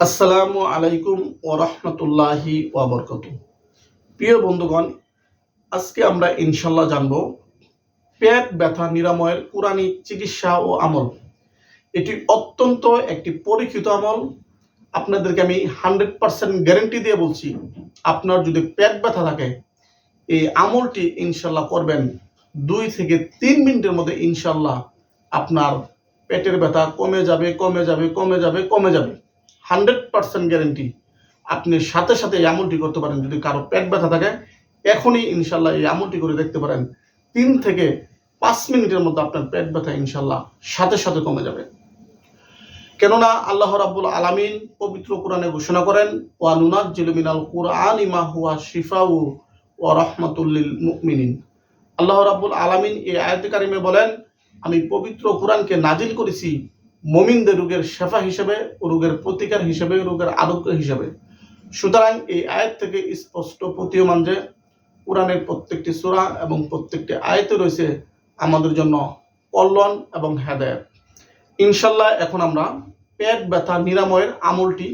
আসসালামু আলাইকুম ও রহমতুল্লাহি ওয়াবরকত প্রিয় বন্ধুগণ, আজকে আমরা ইনশাল্লাহ জানব পেট ব্যথা নিরাময়ের কোরআনিক চিকিৎসা ও আমল। এটি অত্যন্ত একটি পরীক্ষিত আমল। আপনাদেরকে আমি হান্ড্রেড পার্সেন্ট গ্যারেন্টি দিয়ে বলছি, আপনার যদি পেট ব্যথা থাকে, এই আমলটি ইনশাল্লাহ করবেন দুই থেকে তিন মিনিটের মধ্যে ইনশাল্লাহ আপনার পেটের ব্যথা কমে যাবে কমে যাবে কমে যাবে কমে যাবে। Hundred percent guarantee. আপনি সাথে সাথে এই করতে পারেন যদি কারও পেট ব্যথা থাকে, এখনই ইনশাল্লাহ এই আমলটি করে দেখতে পারেন। তিন থেকে পাঁচ মিনিটের মধ্যে আপনার পেট ব্যথা ইনশাল্লাহ সাথে সাথে কমে যাবে। কেননা আল্লাহ রাব্বুল আলামিন পবিত্র কোরআনে ঘোষণা করেন, ওয়া নুনাজ্জিলু মিনাল কুরআনি মা হুয়া শিফাউ ওয়া রাহমাতুল মুমিনিন। আল্লাহ রাব্বুল আলামিন এই আয়াতে কারিমে বলেন, আমি পবিত্র কোরআনকে নাজিল করেছি মমিনদের রোগের শেফা হিসেবে, রোগের প্রতিকার হিসেবে, রোগের আরোগ্য হিসেবে। সুতরাং এই আয়াত থেকে স্পষ্ট প্রতীয়মান যে, কোরআনের প্রত্যেকটি সূরা এবং প্রত্যেকটি আয়তে রয়েছে আমাদের জন্য কল্যাণ এবং হেদায়ত। ইনশাল্লাহ এখন আমরা পেট ব্যথা নিরাময়ের আমলটি,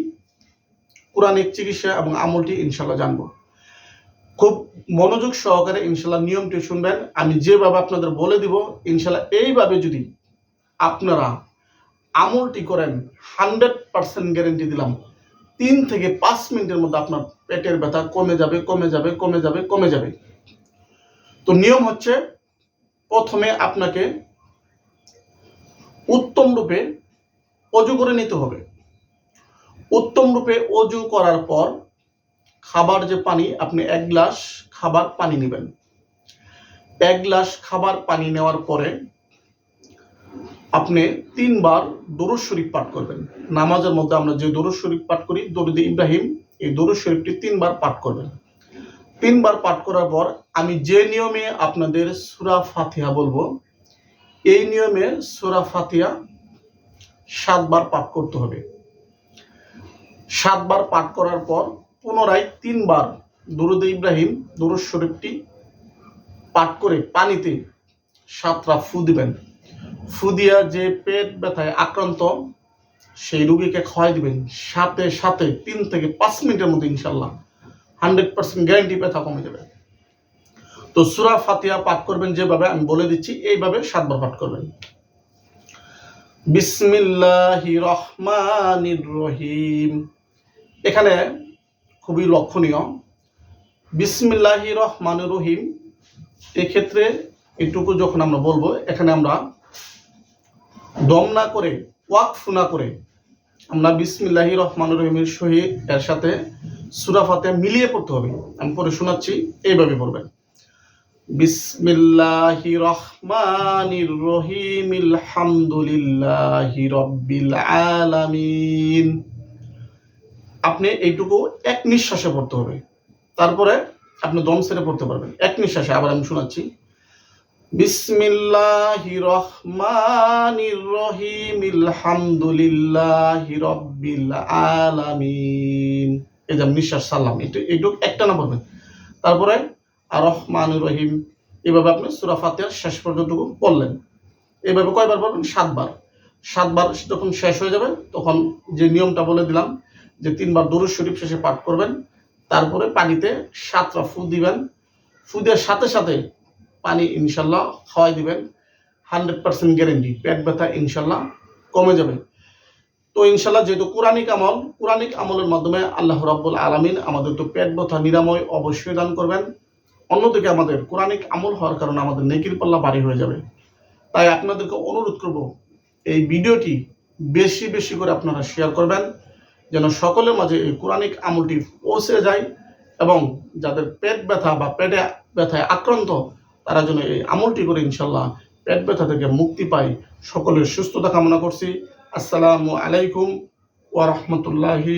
কোরআনিক চিকিৎসা এবং আমলটি ইনশাল্লাহ জানব। খুব মনোযোগ সহকারে ইনশাল্লাহ নিয়মটি শুনবেন। আমি যেভাবে আপনাদের বলে দিব, ইনশাল্লাহ এইভাবে যদি আপনারা আমলটি করেন হান্ড্রেড পার্সেন্ট গ্যারেন্টি দিলাম। তিন থেকে পাঁচ মিনিটের মধ্যে আপনার পেটের ব্যথা কমে যাবে কমে যাবে কমে যাবে কমে যাবে। তো নিয়ম হচ্ছে, প্রথমে আপনাকে উত্তম রূপে অজু করে নিতে হবে। উত্তম রূপে অজু করার পর খাবার যে পানি, আপনি এক গ্লাস খাবার পানি নেবেন। এক গ্লাস খাবার পানি নেওয়ার পরে আপনি তিনবার দরুদ শরীফ পাঠ করবেন। নামাজের মধ্যে আমরা যে দরুদ শরীফ পাঠ করি, দরুদ ইব্রাহিম, এই দরুদ শরীফটি তিনবার পাঠ করবেন। তিনবার পাঠ করার পর আমি যে নিয়মে আপনাদের সুরা ফাতিহা বলব, এই নিয়মে সুরা ফাতিহা সাতবার পাঠ করতে হবে। সাতবার পাঠ করার পর পুনরায় তিনবার দরুদ ইব্রাহিম, দরুদ শরীফটি পাঠ করে পানিতে সাতটা ফু দিবেন। ফুদিয়া যে পেট ব্যথায় আক্রান্ত, সেই রুগীকে খাওয়াই দিবেন সাথে সাথে তিন থেকে পাঁচ মিনিটের মধ্যে ইনশাল্লাহ হান্ড্রেড পার্সেন্ট গ্যারান্টি ব্যথা কমে যাবে। তো সুরা ফাতিয়া পাঠ করবেন যেভাবে, আমি বলে দিচ্ছি, এইভাবে সাতবার পাঠ করবেন। বিসমিল্লাহি রহমানির রহিম। এখানে খুবই লক্ষণীয়। বিসমিল্লাহি রহমানুর রহিম। এক্ষেত্রে এটুকু যখন আমরা বলব, এখানে আমরা দম না করে, ওয়াকফ না করে আমরা বিসমিল্লাহি রহমানুর রহিমের সহিত এর সাথে সুরাফাতে মিলিয়ে পড়তে হবে। আমি পরে শোনাচ্ছি, এইভাবে পড়বেন। বিসমিল্লাহি রহমানির রহিম আলহামদুলিল্লাহি রব্বিল আলামিন। আপনি এইটুকু এক নিঃশ্বাসে পড়তে হবে। তারপরে আপনি দম সেরে পড়তে পারবেন। এক নিঃশ্বাসে, আবার আমি শোনাচ্ছি। বিসমিল্লাহি রহমানির রহিম আলহামদুলিল্লাহি রব্বিল আলামিন এই যে নিঃশ্বাস সালাম এটা এইটুকু একটা না পড়বেন তারপরে আর রহমানুর রহিম এভাবে আপনি সুরা ফাতিহার শেষ পর্যন্ত পড়লেন। এভাবে কয়বার পড়বেন? সাতবার। সাতবার যখন শেষ হয়ে যাবে, তখন যে নিয়মটা বলে দিলাম, যে তিনবার দরুদ শরীফ শেষে পাঠ করবেন, তারপরে পানিতে সাতটা ফু দিবেন। ফু দেওয়ার সাথে সাথে পানি ইনশাল্লাহ খাওয়াই দিবেন। হান্ড্রেড পার্সেন্ট গ্যারেন্টি, পেট ব্যথা ইনশাল্লাহ কমে যাবে। তো ইনশাল্লাহ যেহেতু কোরআনিক আমল, কোরআনিক আমলের মাধ্যমে আল্লাহ রাব্বুল আলামিন আমাদের তো পেট ব্যথা নিরাময় অবশ্যই দান করবেন। অন্যদিকে আমাদের কোরআনিক আমল হওয়ার কারণে আমাদের নেকির পাল্লা বাড়ি হয়ে যাবে। তাই আপনাদেরকে অনুরোধ করব, এই ভিডিওটি বেশি বেশি করে আপনারা শেয়ার করবেন, যেন সকলের মাঝে এই কোরআনিক আমলটি পৌঁছে যায় এবং যাদের পেট ব্যথা বা পেটে ব্যথায় আক্রান্ত তারা যেন এই আমলটি করে ইনশাল্লাহ পেট ব্যথা থেকে মুক্তি পায়। সকলের সুস্থতা কামনা করছি। আসসালামু আলাইকুম ওয়া রাহমাতুল্লাহি